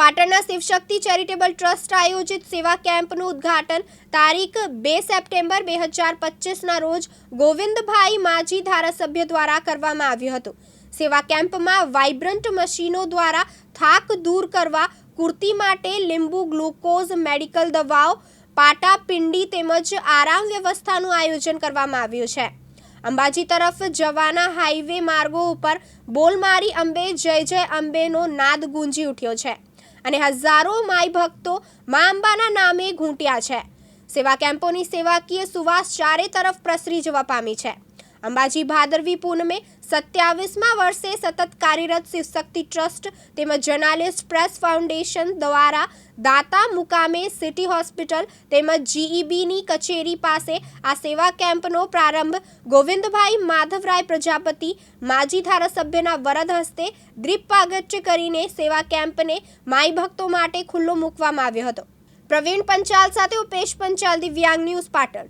પાટણના Shivshakti charitable trust આયોજિત સેવા કેમ્પનું ઉદ્ઘાટન તારીખ બે સપ્ટેમ્બર બે હજાર પચીસના રોજ ગોવિંદભાઈ માજી ધારાસભ્ય દ્વારા કરવામાં આવ્યું હતું. સેવા કેમ્પમાં વાઇબ્રન્ટ મશીનો દ્વારા થાક દૂર કરવા, કુર્તી માટે લીંબુ, ગ્લુકોઝ, મેડિકલ દવાઓ, પાટા, પિંડી તેમજ આરામ વ્યવસ્થાનું આયોજન કરવામાં આવ્યું છે. અંબાજી તરફ જવાના હાઈવે માર્ગો ઉપર બોલમારી અંબે જય જય અંબેનો નાદ ગુંજી ઉઠ્યો છે. અને હજારો માઈ ભક્તો મા અંબાના નામે ઘૂંટ્યા છે. સેવા કેમ્પોની સેવાકીય સુવાસ ચારે તરફ પ્રસરી જવા પામી છે. અંબાજી ભાદરવી પૂનમે સત્યાવીસમા વર્ષે સતત કાર્યરત શિવશક્તિ ટ્રસ્ટ તેમજ જર્નાલિસ્ટ પ્રેસ ફાઉન્ડેશન દ્વારા દાતા મુકામે સિટી હોસ્પિટલ તેમજ જીઈબીની કચેરી પાસે આ સેવા કેમ્પનો પ્રારંભ ગોવિંદભાઈ માધવરાય પ્રજાપતિ માજી ધારાસભ્યના વરદ હસ્તે દ્રીપ પ્રાગટ્ય કરીને સેવા કેમ્પને માઈ ભક્તો માટે ખુલ્લો મૂકવામાં આવ્યો હતો. પ્રવીણ પંચાલ સાથે ઉપેશ પંચાલ દિવ્યાંગ ન્યૂઝ પાટણ.